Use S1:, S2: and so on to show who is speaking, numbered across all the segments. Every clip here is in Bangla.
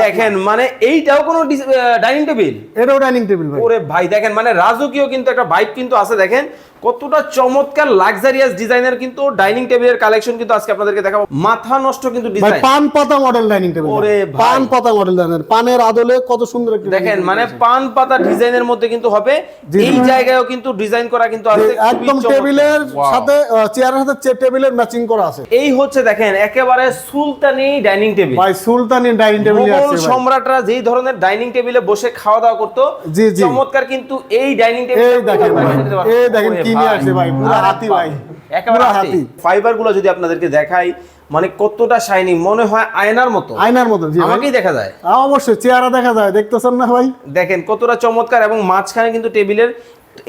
S1: দেখেন মানে এইটাও কোনো ডাইনিং টেবিল
S2: এটাও ডাইনিং টেবিল ভাই।
S1: ওরে ভাই দেখেন মানে রাজকীয় কিন্তু একটা ভাইব কিন্তু আছে দেখেন। কতটা চমৎকার লাক্সারিয়াস ডিজাইনের কিন্তু ডাইনিং টেবিলের কালেকশন কিন্তু আজকে আপনাদেরকে দেখাবো। মাথা নষ্ট কিন্তু ডিজাইন
S2: পান পাতা মডেল ডাইনিং টেবিল
S1: ওরে
S2: পান পাতা মডেল ডাইনিং পানের আদলে কত সুন্দর একটি
S1: দেখেন মানে পান পাতা ডিজাইনের মধ্যে কিন্তু হবে। এই জায়গায়ও কিন্তু ডিজাইন করা কিন্তু আছে
S2: একদম টেবিলের সাথে চেয়ারের সাথে টেবিলের ম্যাচিং করা আছে।
S1: এই হচ্ছে দেখেন একেবারে সুলতানি ডাইনিং টেবিল
S2: ভাই সুলতানি ডাইনিং টেবিল আছে
S1: সম্রাটরা যেই ধরনের ডাইনিং টেবিলে বসে খাওয়া দাওয়া করতো। চমৎকার কিন্তু এই ডাইনিং টেবিল
S2: এই দেখেন এই দেখেন কি নিয়ে আসছে ভাই পুরো হাতি ভাই
S1: একেবারে হাতি ফাইবারগুলো যদি আপনাদেরকে দেখাই মানে কতটা শাইনি মনে হয় আয়নার মতো।
S2: আয়নার মতো জি
S1: আমাকেই দেখা যায়।
S2: অবশ্যই চেহারা দেখা যায় দেখতেছেন না ভাই?
S1: দেখেন কতটা চমৎকার এবং মাঝখানে কিন্তু টেবিলের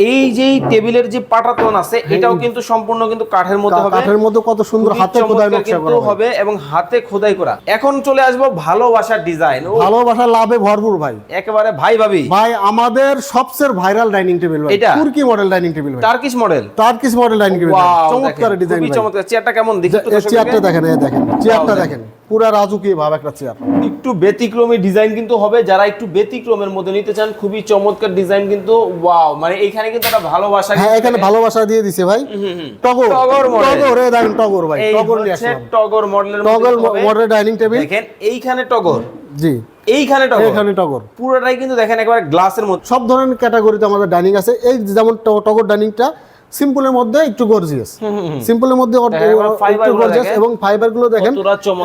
S1: এই যে টেবিলের যে পাটাতন আছে এটাও কিন্তু সম্পূর্ণ কিন্তু কাঠের মধ্যে হবে।
S2: কাঠের মধ্যে কত সুন্দর হাতে খোদাই নকশা করা ভাই।
S1: হবে এবং হাতে খোদাই করা। এখন চলে আসব ভালোবাসার ডিজাইন।
S2: ভালোবাসা লাভে ভরপুর ভাই।
S1: একেবারে ভাই ভাবি।
S2: ভাই আমাদের সবচেয়ে ভাইরাল ডাইনিং টেবিল ভাই।
S1: এটা?
S2: তুর্কি মডেল ডাইনিং টেবিল ভাই।
S1: Turkish model?
S2: Turkish model dining table চমৎকার ডিজাইন
S1: খুবই চমৎকার। চেয়ারটা কেমন? দেখি তো
S2: চেয়ারটা দেখেন এই দেখেন। চেয়ারটা দেখেন। পুরা রাজুকি ভাব একটা চেয়ার।
S1: একটু ব্যতিক্রমী ডিজাইন কিন্তু হবে। যারা একটু ব্যতিক্রমের মধ্যে নিতে চান খুবই চমৎকার ডিজাইন কিন্তু। ওয়াও মানে এইখানে কিন্তু একটা ভালোবাসা
S2: হ্যাঁ এখানে ভালোবাসা দিয়ে দিছে ভাই। টগর।
S1: টগর
S2: টগর এই দেখেন টগর ভাই টগর নিয়ে
S1: হচ্ছে টগর মডেলের
S2: টগর মডেল ডাইনিং টেবিল
S1: দেখেন এইখানে টগর।
S2: জি।
S1: এইখানে টগর।
S2: এখানে টগর।
S1: পুরোটাই কিন্তু দেখেন একবার গ্লাসের মধ্যে।
S2: সব ধরনের ক্যাটাগরিতে আমাদের ডাইনিং আছে। এই যেমন টগর ডাইনিংটা সিম্পলের মধ্যে একটু গর্জিয়াস সিম্পলের মধ্যে
S1: fiber
S2: একটু গর্জিয়াস এবং ফাইবারগুলো দেখেন।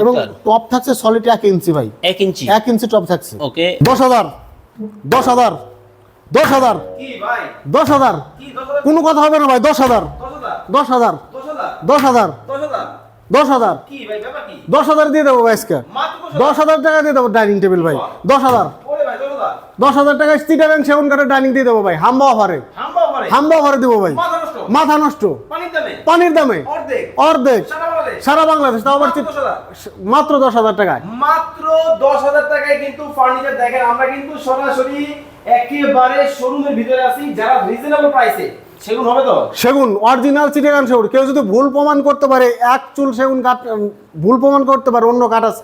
S2: এবং টপ থাকছে সলিড এক ইঞ্চি ভাই।
S1: এক ইঞ্চি
S2: এক ইঞ্চি টপ থাকছে।
S1: ওকে
S2: দশ হাজার। দশ হাজার। দশ হাজার। দশ হাজার। কোনো কথা হবে না ভাই দশ হাজার।
S1: দশ হাজার?
S2: দশ হাজার।
S1: দশ হাজার?
S2: দশ হাজার। দিয়ে দেবো ভাই আজকে। দশ হাজার? টাকা দিয়ে দেবো ডাইনিং টেবিল ভাই। দশ হাজার।
S1: দশ হাজার।
S2: টাকা চিটাগাং সেগুন কাঠের ডাইনিং দিয়ে দেবো ভাই। হাম্বা অফারে।
S1: হাম্বা
S2: হাম্বা দেবো ভাই।
S1: মাথা নষ্ট? পানির দামে? অর্ধেক। সারা বাংলাদেশ?
S2: তাও আবার
S1: মাত্র দশ হাজার।
S2: টাকায়।
S1: মাত্র দশ হাজার টাকায় কিন্তু ফার্নিচার দেখেন আমরা কিন্তু সরাসরি একেবারে শোরুমের ভিতরে আছি। যারা রিজনেবল প্রাইসে সেগুন হবে তো?
S2: সেগুন অরিজিনাল চিটাগাং সেগুন। কেউ যদি ভুল প্রমাণ করতে পারে এক চুল সেগুন কাঠ ভুল প্রমাণ করতে পারে অন্য কাঠ আছে।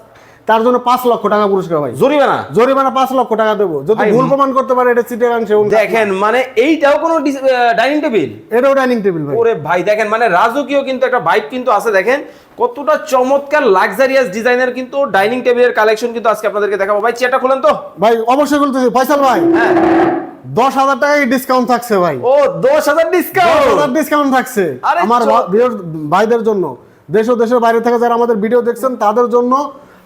S2: তার জন্য পাঁচ লক্ষ টাকা পুরস্কার ভাই।
S1: জরিমানা?
S2: জরিমানা পাঁচ লক্ষ টাকা দেবো। যদি ভুল প্রমাণ করতে পারে এটা চিটাগাং সেগুন
S1: দেখেন মানে এইটাও কোনো ডাইনিং টেবিল
S2: এটাও ডাইনিং টেবিল ভাই।
S1: ওরে ভাই দেখেন মানে রাজকীয় কিন্তু একটা ভাইব কিন্তু আছে দেখেন। কতটা চমৎকার লাক্সারিয়াস ডিজাইনের কিন্তু ডাইনিং টেবিলের কালেকশন কিন্তু আজকে আপনাদেরকে দেখাবো। ভাই চেয়ারটা খুলেন তো।
S2: ভাই অবশ্যই বলতেছি ফয়সাল ভাই
S1: হ্যাঁ।
S2: দশ হাজার টাকায় ডিসকাউন্ট থাকছে ভাই।
S1: ও দশ হাজার ডিসকাউন্ট
S2: হাজার ডিসকাউন্ট থাকছে।
S1: আরে
S2: আমার। ভাইদের জন্য। দেশ ও দেশের বাইরে থেকে যারা আমাদের ভিডিও দেখছেন তাদের জন্য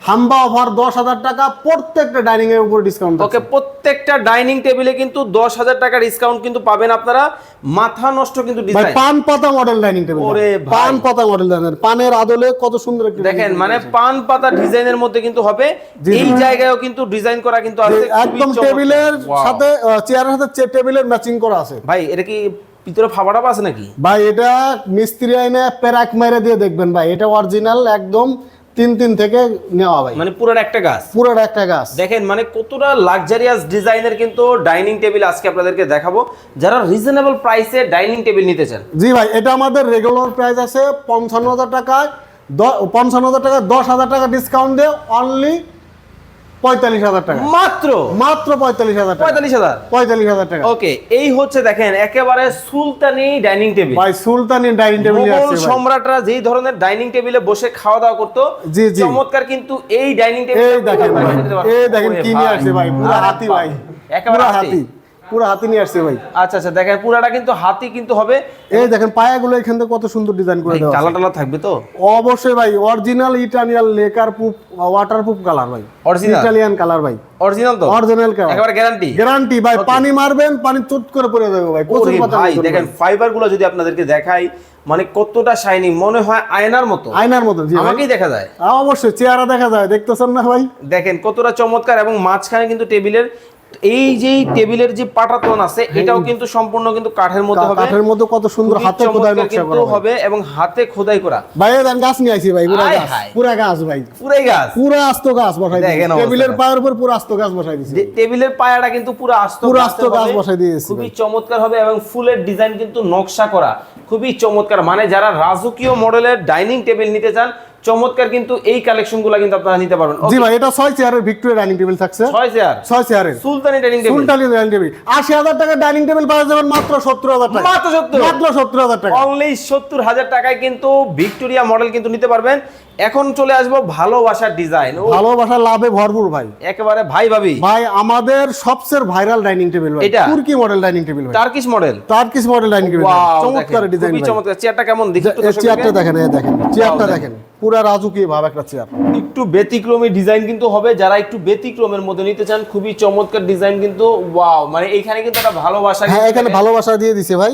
S2: হাম্বা অফার দশ হাজার টাকা প্রত্যেকটা ডাইনিং এর উপর ডিসকাউন্ট
S1: ওকে প্রত্যেকটা ডাইনিং টেবিলে কিন্তু দশ হাজার টাকা ডিসকাউন্ট কিন্তু পাবেন আপনারা। মাথা নষ্ট কিন্তু
S2: পান পাতা মডেল ডাইনিং টেবিল
S1: ওরে
S2: পান পাতা মডেল ডাইনিং পানের আদলে কত সুন্দর একটি
S1: দেখেন মানে পান পাতা ডিজাইনের মধ্যে কিন্তু হবে। এই জায়গায়ও কিন্তু ডিজাইন করা কিন্তু আছে
S2: একদম টেবিলের সাথে চেয়ারের সাথে টেবিলের ম্যাচিং করা আছে।
S1: ভাই এটা কি ভিতরে ফাবাটা আছে নাকি?
S2: ভাই এটা মিস্ত্রি আইনে প্যারাক মেরে দিয়ে দেখবেন ভাই। এটা অরিজিনাল একদম তিন তিন থেকে নেওয়া ভাই।
S1: মানে পুরো একটা গাছ?
S2: পুরোটা একটা গাছ।
S1: দেখেন মানে কতটা লাক্সারিয়াস ডিজাইনের কিন্তু ডাইনিং টেবিল আজকে আপনাদেরকে দেখাবো। যারা রিজনেবল প্রাইসে ডাইনিং টেবিল নিতে চান।
S2: জি ভাই এটা আমাদের রেগুলার প্রাইস আছে পঞ্চান্ন হাজার টাকায় পঞ্চান্ন হাজার টাকা দশ হাজার টাকা ডিসকাউন্ট দিয়ে অনলি পঁয়তাল্লিশ হাজার টাকা।
S1: মাত্র?
S2: মাত্র পঁয়তাল্লিশ হাজার টাকা।
S1: পঁয়তাল্লিশ হাজার?
S2: পঁয়তাল্লিশ হাজার টাকা।
S1: ওকে এই হচ্ছে দেখেন একেবারে সুলতানি ডাইনিং টেবিল।
S2: ভাই সুলতানি ডাইনিং টেবিল
S1: মোগল সম্রাটরা যেই ধরনের ডাইনিং টেবিলে বসে খাওয়া দাওয়া করতো
S2: জি, জি।
S1: চমৎকার কিন্তু এই ডাইনিং টেবিল
S2: এই দেখেন ভাই এই দেখেন কি নিয়ে আসছে ভাই পুরো হাতি ভাই
S1: একেবারে হাতি।
S2: পুরো হাতি নিয়ে আসছে ভাই।
S1: আচ্ছা আচ্ছা দেখেন পুরাটা কিন্তু হাতি কিন্তু হবে।
S2: এই দেখেন পায়াগুলো এখান থেকে কত সুন্দর ডিজাইন করে দেওয়া আছে।
S1: টালা থাকবে তো?
S2: অবশ্যই ভাই original Italian lacquer proof water proof colour ভাই।
S1: Original?
S2: ইটালিয়ান কালার ভাই।
S1: অরিজিনাল তো?
S2: অরিজিনাল কালার
S1: একেবারে গ্যারান্টি
S2: গ্যারান্টি ভাই পানি মারবেন পানি চুট করে পড়ে যাবে ভাই প্রচুর পাতা
S1: ভাই দেখেন
S2: ভাই।
S1: ফাইবারগুলো যদি আপনাদেরকে দেখাই মানে কতটা শাইনি মনে হয় আয়নার মতো।
S2: আয়নার মতো জি
S1: আমাকেই দেখা যায়।
S2: অবশ্যই চেহারা দেখা যায় দেখতেছেন না ভাই?
S1: দেখেন কতটা চমৎকার এবং মাঝখানে কিন্তু টেবিলের এই যে টেবিলের যে পাটাতন আছে এটাও কিন্তু সম্পূর্ণ কিন্তু কাঠের মধ্যে হবে।
S2: কাঠের মধ্যে কত সুন্দর হাতে খোদাই নকশা
S1: কিন্তু
S2: করা
S1: হবে এবং হাতে খোদাই করা।
S2: ভাই এই দেখেন গাছ নিয়ে আইছি ভাই পুরা গাছ
S1: হায়।
S2: পুরা গাছ ভাই।
S1: পুরাই গাছ।
S2: পুরা আস্ত গাছ বসাই দিয়েছি। টেবিলের পায়ের উপর পুরো আস্ত গাছ বসাই দিয়েছি।
S1: টেবিলের পায়াটা কিন্তু পুরো আস্ত
S2: পুরো আস্ত গাছ। বসাই দিয়েছি
S1: খুবই চমৎকার হবে এবং ফুলের ডিজাইন কিন্তু নকশা করা। খুবই চমৎকার। মানে যারা রাজকীয় মডেলের ডাইনিং টেবিল নিতে চান চমৎকার কিন্তু এই কালেকশনগুলো কিন্তু আপনারা নিতে পারবেন।
S2: জি ভাই এটা 6 চেয়ারের ভিক্টোরিয়া ডাইনিং টেবিল থাকছে।
S1: 6 চেয়ার
S2: 6 চেয়ারের
S1: সুলতানি ডাইনিং টেবিল
S2: সুলতানি ডাইনিং টেবিল আশি হাজার টাকা ডাইনিং টেবিল পাওয়া যাবে মাত্র সত্তর হাজার টাকা।
S1: মাত্র 70?
S2: মাত্র সত্তর হাজার টাকা।
S1: অনলি সত্তর হাজার টাকায় কিন্তু ভিক্টোরিয়া মডেল কিন্তু নিতে পারবেন। এখন চলে আসব ভালোবাসার ডিজাইন ও
S2: ভালোবাসা লাভে ভরপুর ভাই।
S1: একেবারে ভাই ভাবি।
S2: ভাই আমাদের সবচেয়ে ভাইরাল ডাইনিং টেবিল ভাই।
S1: এটা?
S2: তুর্কি মডেল ডাইনিং টেবিল ভাই।
S1: Turkish model
S2: Turkish model dining table চমৎকার ডিজাইন
S1: খুবই চমৎকার। চেয়ারটা কেমন? দেখি একটু
S2: চেয়ারটা দেখেন। এই দেখেন। চেয়ারটা দেখেন। পুরা রাজুকি ভাব একটা চেয়ার
S1: একটু ব্যতিক্রমী ডিজাইন কিন্তু হবে। যারা একটু ব্যতিক্রমের মধ্যে নিতে চান খুবই চমৎকার ডিজাইন কিন্তু। ওয়াও মানে এখানে কিন্তু একটা ভালোবাসা
S2: হ্যাঁ এখানে ভালোবাসা দিয়ে দিছে ভাই।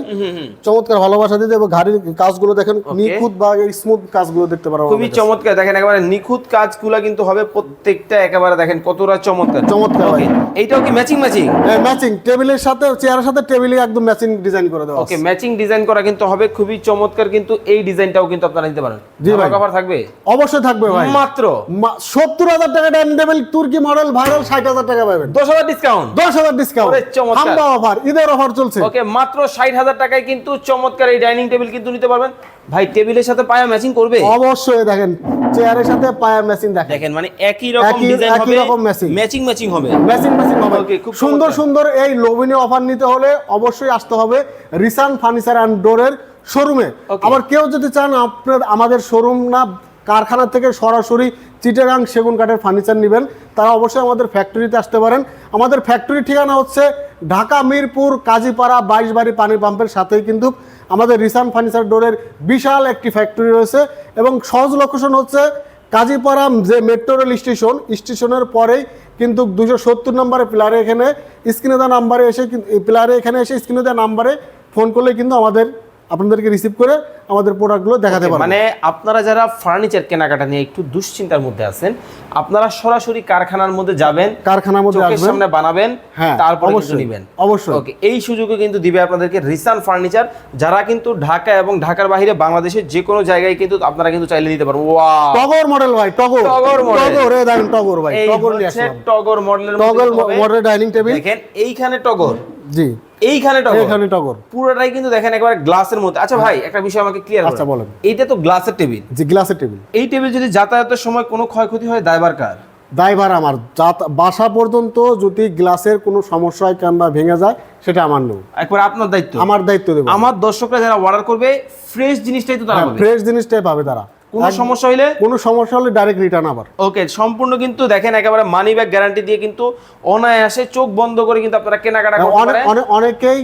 S2: চমৎকার ভালোবাসা দিয়ে এবং গাড়ির কাজগুলো দেখেন নিখুঁত বা স্মুথ কাজগুলো দেখতে পারব
S1: খুবই চমৎকার দেখেন একেবারে নিখুঁত কাজগুলো কিন্তু হবে প্রত্যেকটা একেবারে দেখেন কতটা চমৎকার।
S2: চমৎকার ভাই।
S1: এইটাও কি ম্যাচিং ম্যাচিং
S2: ম্যাচিং টেবিলের সাথে চেয়ারের সাথে টেবিলে একদম ম্যাচিং ডিজাইন করে দেওয়া
S1: ওকে ম্যাচিং ডিজাইন করা কিন্তু হবে খুবই চমৎকার কিন্তু এই ডিজাইনটাও কিন্তু আপনারা নিতে পারেন।
S2: জি ভাই।
S1: কভার থাকবে?
S2: অবশ্যই থাকবে ভাই।
S1: মাত্র?
S2: সত্তর হাজার টাকা ডাইনিং টেবিল তুর্কি মডেল ভাইরাল ষাট হাজার টাকা পাবেন।
S1: দশ হাজার ডিসকাউন্ট
S2: দশ হাজার ডিসকাউন্ট
S1: ওরে চমৎকার।
S2: হাম্বা অফার ঈদের অফার চলছে।
S1: ওকে মাত্র ষাট হাজার টাকায় কিন্তু চমৎকার এই ডাইনিং টেবিল কিন্তু নিতে পারবেন। ভাই টেবিলের সাথে পায়া ম্যাচিং করবে?
S2: অবশ্যই দেখেন চেয়ারের সাথে পায়া ম্যাচিং দেখেন।
S1: দেখেন মানে একই রকম ডিজাইন
S2: একই রকম matching।
S1: ম্যাচিং ম্যাচিং হবে।
S2: ম্যাচিং ম্যাচিং হবে।
S1: খুব
S2: সুন্দর সুন্দর এই লোভনীয় অফার নিতে হলে অবশ্যই আসতে হবে রিসান ফার্নিচার অ্যান্ড ডোরের শোরুমে আবার কেউ যদি চান আপনার আমাদের শোরুম না কারখানা থেকে সরাসরি চিটাগাং সেগুন কাঠের ফার্নিচার নেবেন তারা অবশ্যই আমাদের ফ্যাক্টরিতে আসতে পারেন। আমাদের ফ্যাক্টরির ঠিকানা হচ্ছে ঢাকা মিরপুর কাজীপাড়া বাইশ বাড়ি পানি পাম্পের সাথেই কিন্তু আমাদের রিসান ফার্নিচার ডোরের বিশাল একটি ফ্যাক্টরি রয়েছে এবং সহজ লোকেশন হচ্ছে কাজীপাড়া, যে মেট্রো রেল স্টেশন স্টেশনের পরেই কিন্তু দুশো সত্তর নম্বরে প্লারে এখানে স্ক্রিনে দেওয়া নাম্বারে এসে প্লারে এখানে এসে স্ক্রিনে দেওয়া নাম্বারে ফোন করলে কিন্তু আমাদের আপনাদেরকে রিসিভ করে আমাদের প্রোডাক্টগুলো দেখাতে পারবেন
S1: মানে আপনারা যারা ফার্নিচার কেনাকাটা নিয়ে একটু দুশ্চিন্তার মধ্যে আছেন আপনারা সরাসরি কারখানার মধ্যে যাবেন
S2: কারখানার মধ্যে আসবেন।
S1: সামনে বানাবেন তারপর তারপরে
S2: অবশ্যই,
S1: নেবেন।
S2: অবশ্যই।
S1: ওকে এই সুযোগে কিন্তু দিবে আপনাদেরকে রিসান ফার্নিচার যারা কিন্তু ঢাকা এবং ঢাকার বাইরে বাংলাদেশের যে কোনো জায়গায় কিন্তু আপনারা কিন্তু চাইলে নিতে পারবেন। ওয়াও
S2: টগর মডেল ভাই টগর।
S1: টগর model।
S2: টগর এই দেখেন টগর ভাই টগর নিয়ে আসলাম।
S1: টগর মডেলের
S2: টগর মডেল ডাইনিং টেবিল
S1: দেখেন এইখানে টগর।
S2: জি।
S1: এইখানে টগর?
S2: এখানে টগর।
S1: পুরোটাই কিন্তু দেখেন একবার গ্লাসের মধ্যে। আচ্ছা ভাই একটা বিষয় আমাকে ক্লিয়ার
S2: আচ্ছা, বলেন।
S1: এইটা তো গ্লাসের টেবিল।
S2: জি গ্লাসের টেবিল।
S1: এই টেবিল যদি যাতায়াতের সময় কোনো ক্ষয়ক্ষতি হয় দায়বার কার?
S2: ড্রাইভার আমার। যাত- বাসা পর্যন্ত যদি গ্লাসের কোনো সমস্যা হয় কিংবা ভেঙে যায় সেটা আমার নেই।
S1: একবার আপনার দায়িত্ব।
S2: আমার দায়িত্ব দেবো।
S1: আমার দর্শকরা যারা অর্ডার করবে ফ্রেশ জিনিসটাই তো তারা
S2: ফ্রেশ জিনিসটাই পাবে তারা।
S1: কোনো সমস্যা হইলে?
S2: কোনো সমস্যা হলে ডাইরেক্ট রিটার্ন আবার।
S1: ওকে সম্পূর্ণ কিন্তু দেখেন একেবারে মানি ব্যাগ গ্যারান্টি দিয়ে কিন্তু অনায়াসে চোখ বন্ধ করে কিন্তু আপনারা কেনাকাটা পারেন।
S2: অনেকেই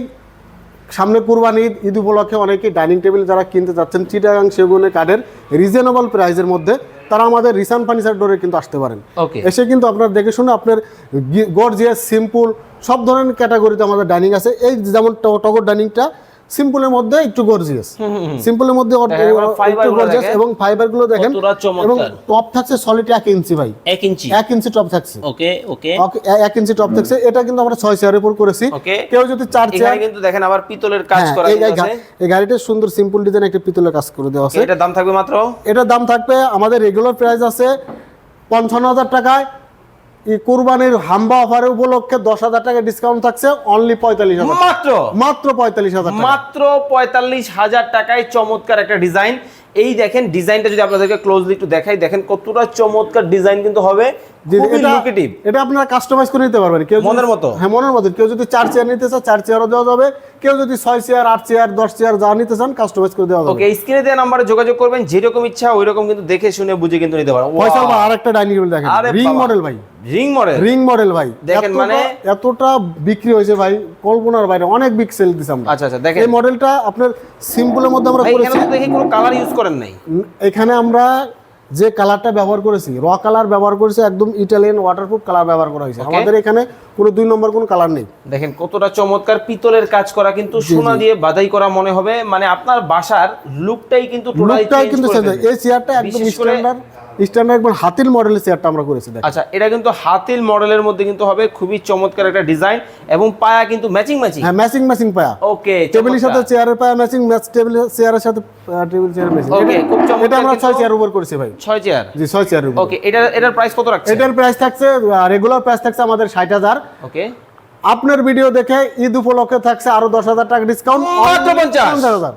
S2: সামনে কুরবানি ঈদ ঈদ উপলক্ষে অনেকেই ডাইনিং টেবিল যারা কিনতে যাচ্ছেন চিটাগাং সেগুনে কাঠের রিজনেবল প্রাইসের মধ্যে তারা আমাদের রিসান ফার্নিচার ডোরে কিন্তু আসতে পারেন।
S1: ওকে
S2: এসে কিন্তু আপনার দেখে শুনে আপনার গর্জিয়াস সিম্পল সব ধরনের ক্যাটাগরিতে আমাদের ডাইনিং আছে। এই যেমন টগর ডাইনিংটা সিম্পলের মধ্যে একটু গর্জিয়াস সিম্পলের মধ্যে
S1: fiber
S2: একটু গর্জিয়াস এবং ফাইবারগুলো দেখেন। এবং টপ থাকছে সলিড এক ইঞ্চি ভাই।
S1: এক ইঞ্চি
S2: এক ইঞ্চি টপ থাকছে।
S1: ওকে ওকে।
S2: এক ইঞ্চি টপ থাকছে। এটা কিন্তু আমরা ছয় চেয়ারের উপর করেছি। কেউ যদি চার চেয়ার
S1: কিন্তু দেখেন আবার পিতলের কাজ
S2: হ্যাঁ,
S1: করা আছে।
S2: এই গাড়িটা সুন্দর সিম্পল ডিজাইন একটা পিতলের কাজ করে দেওয়া আছে।
S1: এটার দাম থাকবে মাত্র?
S2: এটার দাম থাকবে আমাদের রেগুলার প্রাইস আছে পঞ্চান্ন হাজার টাকায়। কুরবানির হাম্বা অফারের উপলক্ষে দশ হাজার টাকা ডিসকাউন্ট থাকছে অনলি পঁয়তাল্লিশ হাজার
S1: মাত্র?
S2: মাত্র পঁয়তাল্লিশ হাজার
S1: মাত্র পঁয়তাল্লিশ হাজার টাকায় চমৎকার একটা ডিজাইন এই দেখেন ডিজাইনটা যদি আপনাদেরকে ক্লোজলি একটু দেখাই দেখেন কতটা চমৎকার ডিজাইন কিন্তু হবে।
S2: এটা আপনারা কাস্টমাইজ করে নিতে পারবেন। কেউ
S1: মনের মতো?
S2: হ্যাঁ মনের মতো। কেউ যদি চার চেয়ার নিতে চায় চার চেয়ারও দেওয়া যাবে। কেউ যদি ছয় চেয়ার আট চেয়ার দশ চেয়ার যা নিতে চান কাস্টমাইজ করে দেওয়া যাবে।
S1: ওকে স্ক্রিনে দেওয়া নাম্বারে যোগাযোগ করবেন যেরকম ইচ্ছা ওই রকম কিন্তু দেখে শুনে বুঝে কিন্তু নিতে
S2: পয়সা বা আরেকটা ডাইনিং টেবিল দেখেন।
S1: আরে
S2: রিং মডেল ভাই।
S1: Ring model?
S2: রিং মডেল ভাই।
S1: দেখেন মানে-
S2: এতটা বিক্রি হয়েছে ভাই কল্পনার বাইরে। অনেক বিগ সেল দিছি আমরা।
S1: আচ্ছা আচ্ছা দেখেন।
S2: এই মডেলটা আপনার সিম্পলের মধ্যে আমরা করেছি
S1: এখানে দেখি কোনো কালার ইউজ করেন নাই।
S2: এখানে আমরা যে কালারটা ব্যবহার করেছি র কালার ব্যবহার করেছি একদম ইটালিয়ান ওয়াটারপ্রুফ কালার ব্যবহার করা হয়েছে। আমাদের এখানে কোনো দুই নম্বর কোনো কালার নেই।
S1: দেখেন কতটা চমৎকার পিতলের কাজ করা কিন্তু সোনা দিয়ে বাধাই করা মনে হবে। মানে আপনার বাসার লুকটাই কিন্তু টোটালি
S2: লুকটাই কিন্তু এই চেয়ারটা একদম স্ট্যান্ডার্ড স্ট্যান্ডার্ড একবার হাতিল মডেলের চেয়ারটা আমরা করেছি
S1: আচ্ছা এটা কিন্তু হাতিল মডেলের মধ্যে কিন্তু হবে খুবই চমৎকার একটা ডিজাইন এবং পায়া কিন্তু ম্যাচিং ম্যাচিং
S2: হ্যাঁ ম্যাচিং ম্যাচিং পায়া।
S1: ওকে
S2: টেবিলের সাথে চেয়ারের পায়া ম্যাচিং ম্যাচ টেবিল চেয়ারের সাথে টেবিল চেয়ার ম্যাচিং
S1: Okay, খুব চমৎকার
S2: এটা আমরা
S1: কিন্তু-
S2: ছয় চেয়ার উপর করেছি ভাই।
S1: ছয় চেয়ার।
S2: জি ছয় চেয়ার উপর।
S1: ওকে এটা এটার প্রাইস কত রাখছে
S2: এটার প্রাইস থাকছে রেগুলার প্রাইস থাকছে আমাদের ষাট হাজার।
S1: ওকে।
S2: আপনার ভিডিও দেখে ঈদ উপলক্ষে থাকছে আরও দশ হাজার টাকা ডিসকাউন্ট
S1: মাত্র পঞ্চাশ।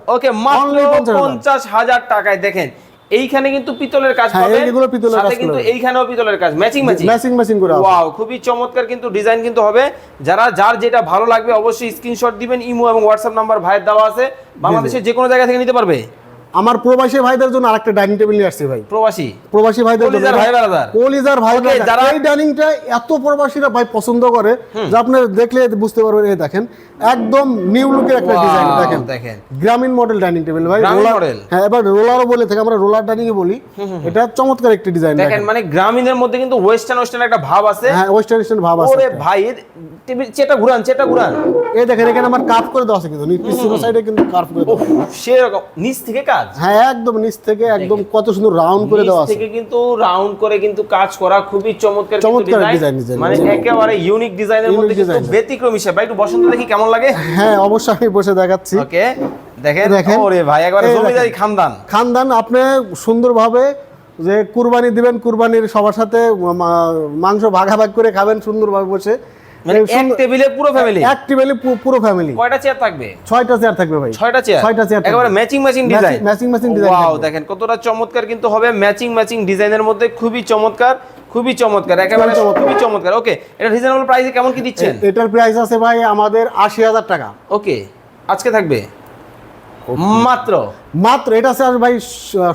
S1: ওকে মাত্র
S2: Only 50,000
S1: পঞ্চাশ হাজার টাকায় দেখেন। এইখানে কিন্তু পিতলের কাজ
S2: হ্যাঁ,
S1: পাবেন
S2: এইগুলো পিতলের কাজ
S1: কিন্তু। এইখানেও পিতলের কাজ ম্যাচিং ম্যাচিং
S2: ম্যাচিং ম্যাচিং করে।
S1: ওয়াও খুবই চমৎকার কিন্তু ডিজাইন কিন্তু হবে। যারা যার যেটা ভালো লাগবে অবশ্যই স্ক্রিনশট দিবেন ইমো এবং হোয়াটসঅ্যাপ নাম্বার ভাইয়ের দেওয়া আছে। বাংলাদেশের যে কোনো জায়গা থেকে নিতে পারবে?
S2: আমার প্রবাসী ভাইদের জন্য আরেকটা ডাইনিং টেবিল নিয়ে আসছি ভাই।
S1: প্রবাসী?
S2: প্রবাসী ভাইদের জন্য।
S1: কলিজার ভাই।
S2: কলিজার ভাই।
S1: যারা-
S2: এই ডাইনিংটা এত প্রবাসীরা ভাই পছন্দ করে যে আপনি দেখলে বুঝতে পারবেন এই দেখেন একদম নিউ লুকের একটা ডিজাইন দেখেন।
S1: দেখেন।
S2: গ্রামীণ মডেল ডাইনিং টেবিল ভাই। Roller
S1: model?
S2: হ্যাঁ এবার রোলারও বলে থাকে আমরা রোলার ডাইনিং বলি। এটা চমৎকার একটি ডিজাইন
S1: দেখেন মানে গ্রামীণের মধ্যে কিন্তু ওয়েস্টার্ন ওয়েস্টার্ন একটা ভাব আছে।
S2: হ্যাঁ ওয়েস্টার্ন ইস্টার্ন ভাব আছে
S1: ওরে ভাই টেবিল চেটা ঘুরান চেটা ঘুরান।
S2: এই দেখেন এখানে আমার কার্ভ করে দেওয়া আছে কিন্তু পিছন সাইডে কিন্তু কার্ভ করে দেওয়া।
S1: সেরকম নিচ থেকে কাজ?
S2: হ্যাঁ একদম নিচ থেকে একদম কত সুন্দর রাউন্ড করে দেওয়া আছে।
S1: থেকে কিন্তু রাউন্ড করে কিন্তু কাজ করা খুবই চমৎকার
S2: চমৎকার
S1: design, মানে একেবারে ইউনিক ডিজাইনের মধ্যে কিন্তু ব্যতিক্রম হিসেবে ভাই একটু বসন্ত দেখি কেমন লাগে?
S2: হ্যাঁ অবশ্যই আমি বসে দেখাচ্ছি।
S1: ওকে দেখেন। ওরে ভাই একবারে জমিদারি খানদান।
S2: খানদান আপনি সুন্দরভাবে যে কুরবানি দিবেন কুরবানির সবার সাথে মাংস ভাগাভাগ করে খাবেন সুন্দরভাবে বসে।
S1: মানে
S2: এই
S1: এক টেবিলে পুরো ফ্যামিলি
S2: এক টেবিলে পুরো ফ্যামিলি
S1: কয়টা চেয়ার থাকবে?
S2: ছয়টা চেয়ার থাকবে ভাই।
S1: ছয়টা চেয়ার
S2: ছয়টা চেয়ার।
S1: একেবারে ম্যাচিং ডিজাইন ওয়াও দেখেন কতটা চমৎকার কিন্তু হবে ম্যাচিং ম্যাচিং ডিজাইনের মধ্যে। খুবই চমৎকার খুবই চমৎকার একেবারে
S2: খুবই চমৎকার।
S1: খুবই চমৎকার। ওকে এটা রিজনেবল প্রাইসে কেমন কি দিচ্ছেন?
S2: এটার প্রাইস আছে ভাই আমাদের আশি হাজার টাকা।
S1: ওকে আজকে থাকবে? মাত্র?
S2: মাত্র এটা আর ভাই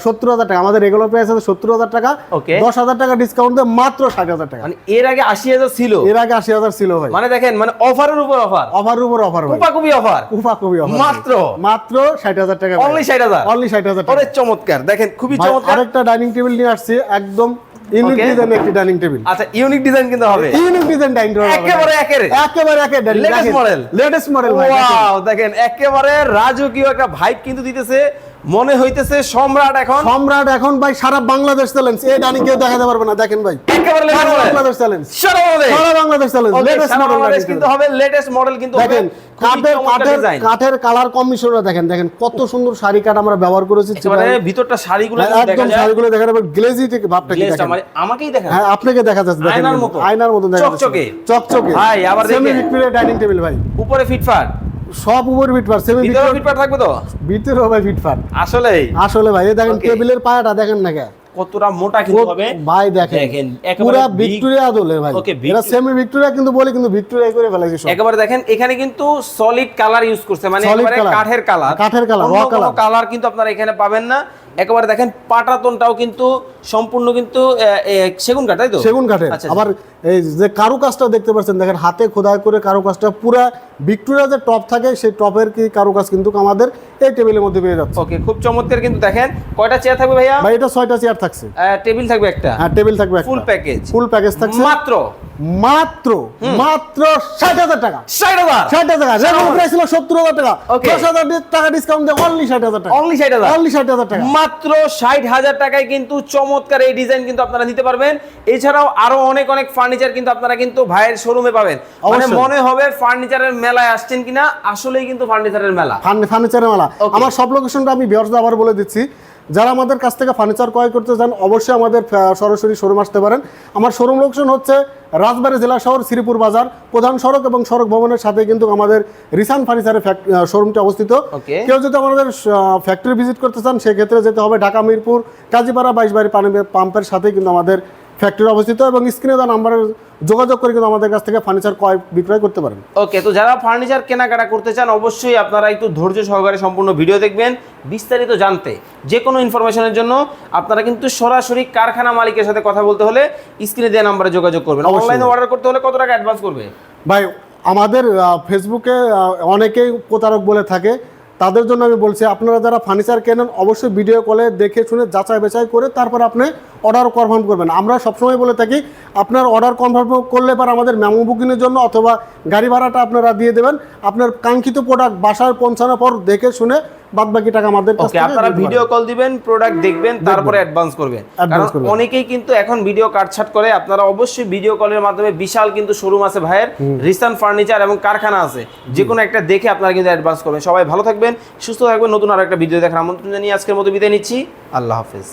S2: সত্তর হাজার টাকা। আমাদের রেগুলার প্রাইস আছে সত্তর হাজার টাকা।
S1: Okay.
S2: দশ হাজার টাকা ডিসকাউন্ট দিয়ে মাত্র ষাট হাজার টাকা।
S1: মানে এর আগে আশি হাজার ছিল।
S2: এর আগে আশি হাজার ছিল ভাই।
S1: মানে দেখেন মানে অফারের উপর অফার
S2: অফার উপর অফার
S1: কুপাকুপি অফার
S2: খুবই অফার
S1: মাত্র?
S2: মাত্র ষাট হাজার টাকা
S1: অনলি ষাট হাজার।
S2: অনলি ষাট হাজার
S1: অনেক চমৎকার। দেখেন খুবই চমৎকার।
S2: আরেকটা ডাইনিং টেবিল নিয়ে আসছি একদম ইউনিক ডিজাইন একটি ডাইনিং টেবিল।
S1: আচ্ছা ইউনিক ডিজাইন কিন্তু হবে।
S2: ইউনিক ডিজাইন ডাইনিং টেবিল
S1: একেবারে একের।
S2: একেবারে একের latest model latest model.
S1: Wow দেখেন। একেবারে রাজকীয় একটা ভাইব কিন্তু দিতেছে। মনে হইতেছে সম্রাট এখন
S2: সম্রাট এখন ভাই সারা বাংলাদেশ চ্যালেঞ্জ এই ডাইনিং কেউ দেখাতে পারবে না দেখেন ভাই। সারা বাংলাদেশ চ্যালেঞ্জ
S1: সারা বাংলাদেশ।
S2: চ্যালেঞ্জ লেটেস্ট মডেল
S1: কিন্তু। হবে লেটেস্ট মডেল কিন্তু হবে।
S2: দেখেন কাঠের কাঠের কাঠের কালার কম্বিনেশনটা দেখেন দেখেন কত সুন্দর শাড়ি কাঠ আমরা ব্যবহার করেছি
S1: একেবারে ভিতরটা শাড়িগুলো
S2: একদম শাড়িগুলো দেখেন এবার গ্লেজি থেকে ভাবটা কি দেখেন?
S1: মানে আমাকেই দেখা
S2: হ্যাঁ আপনাকে দেখা যাচ্ছে দেখেন।
S1: আয়নার মতো।
S2: আয়নার মতো দেখা যাচ্ছে।
S1: চকচকে।
S2: চকচকে।
S1: ভাই, আবার
S2: সেমি
S1: দেখেন।
S2: ভিক্টোরিয়া ডাইনিং টেবিল ভাই।
S1: উপরে ফিটফাট।
S2: সব উপর সেমি
S1: ফিটফাট থাকবে তো?
S2: ভাই
S1: আসলেই?
S2: আসলে ভাই দেখেন. টেবিলের পায়াটা দেখেন না কে?
S1: কতটা মোটা কিন্তু হবে।
S2: ভাই দেখেন ভিক্টোরিয়া দোলের ভাই।
S1: ওকে
S2: এটা সেমি ভিক্টোরিয়া কিন্তু বলে কিন্তু ভিক্টোরিয়া করে ফেলাইছে সব।
S1: একেবারে দেখেন এখানে কিন্তু সলিড কালার ইউজ করছে মানে একেবারে কাঠের কালার
S2: কাঠের কালার colour।
S1: কালার কিন্তু আপনারা এখানে পাবেন না। একেবারে দেখেন পাটাতনটাও কিন্তু সম্পূর্ণ কিন্তু সেগুন কাঠ তাই তো?
S2: সেগুন কাঠের।
S1: আচ্ছা,
S2: আবার এই যে কারু কাজটা দেখতে পাচ্ছেন দেখেন হাতে খোদাই করে কারু কাজটা পুরা ভিক্টোরিয়া যে টপ থাকে সেই টপের কি কারু কাজ কিন্তু আমাদের এই টেবিলের মধ্যে পেয়ে যাচ্ছে।
S1: ওকে খুব চমৎকার কিন্তু দেখেন। কয়টা চেয়ার থাকবে ভাইয়া?
S2: ভাই এটা ছয়টা চেয়ার থাকছে।
S1: টেবিল থাকবে একটা?
S2: হ্যাঁ টেবিল থাকবে
S1: ফুল প্যাকেজ
S2: ফুল প্যাকেজ থাকছে।
S1: মাত্র?
S2: মাত্র মাত্র ষাট হাজার টাকা।
S1: ষাট হাজার?
S2: ষাট হাজার টাকা। রেগুলার প্রাইস ছিল সত্তর হাজার টাকা. দশ হাজার টাকা ডিসকাউন্ট দিয়ে অনলি ষাট হাজার টাকা।
S1: অনলি ষাট হাজার?
S2: অনলি ষাট হাজার টাকা।
S1: মাত্র ষাট হাজার টাকায় কিন্তু চমৎকার এই ডিজাইন কিন্তু আপনারা নিতে পারবেন। এছাড়াও আরও অনেক অনেক ফার্নিচার কিন্তু আপনারা কিন্তু ভাইয়ের শোরুমে পাবেন। মানে মনে হবে ফার্নিচারের মেলায় আসছেন কিনা আসলেই কিন্তু ফার্নিচারের মেলা।
S2: ফার্নিচারের মেলা। আমার সব লোকেশনটা আমি ভিউয়ার্সদের আবার বলে দিচ্ছি। যারা আমাদের কাছ থেকে ফার্নিচার ক্রয় করতে চান অবশ্যই আমাদের সরাসরি শোরুম আসতে পারেন। আমার শোরুম লোকেশন হচ্ছে রাজবাড়ি জেলা শহর শ্রীপুর বাজার। প্রধান সড়ক এবং সড়ক ভবনের সাথে কিন্তু আমাদের রিসান ফার্নিচারের শোরুমটি অবস্থিত। কেউ যদি আমাদের ফ্যাক্টরি ভিজিট করতে চান সেক্ষেত্রে যেতে হবে ঢাকা মিরপুর কাজীপাড়া বাইশবাড়ি পানি পাম্পের সাথে কিন্তু আমাদের ফ্যাক্টরি অবস্থিত এবং স্ক্রিনে দেওয়া নাম্বারে যোগাযোগ করে কিন্তু আমাদের কাছ থেকে ফার্নিচার ক্রয় বিক্রয় করতে পারেন।
S1: ওকে তো যারা ফার্নিচার কেনাকাটা করতে চান অবশ্যই আপনারা একটু ধৈর্য সহকারে সম্পূর্ণ ভিডিও দেখবেন। বিস্তারিত জানতে যে কোনো ইনফরমেশনের জন্য আপনারা কিন্তু সরাসরি কারখানা মালিকের সাথে কথা বলতে হলে স্ক্রিনে দেওয়া নাম্বারে যোগাযোগ করবেন। অনলাইনে অর্ডার করতে হলে কত টাকা অ্যাডভান্স করবে?
S2: ভাই আমাদের ফেসবুকে অনেকেই প্রতারক বলে থাকে। তাদের জন্য আমি বলছি, আপনারা যারা ফার্নিচার কেনেন, অবশ্যই ভিডিও কলে দেখে শুনে যাচাই বেচাই করে তারপর আপনি অর্ডার কনফার্ম করবেন। আমরা সবসময় বলে থাকি, আপনার অর্ডার কনফার্ম করলে পর আমাদের মেমো বুকিংয়ের জন্য অথবা গাড়ি ভাড়াটা আপনারা দিয়ে দেবেন। আপনার কাঙ্ক্ষিত প্রোডাক্ট বাসায় পৌঁছানোর পর দেখে শুনে বাদ বাকি টাকা আমাদের কাছে
S1: আপনারা ভিডিও কল দিবেন প্রোডাক্ট দেখবেন তারপরে অ্যাডভান্স করবেন। কারণ অনেকেই কিন্তু এখন ভিডিও কাটছাট করে আপনারা অবশ্যই ভিডিও কলের মাধ্যমে বিশাল কিন্তু শোরুম আছে ভাইয়ের। রিসান ফার্নিচার এবং কারখানা আছে। যে কোনো একটা দেখে আপনারা কিন্তু অ্যাডভান্স করবেন। সবাই ভালো থাকবেন সুস্থ থাকবেন। নতুন আর একটা ভিডিও দেখার আমন্ত্রণ জানিয়ে আজকের মতো বিদায় নিচ্ছি। আল্লাহ হাফেজ।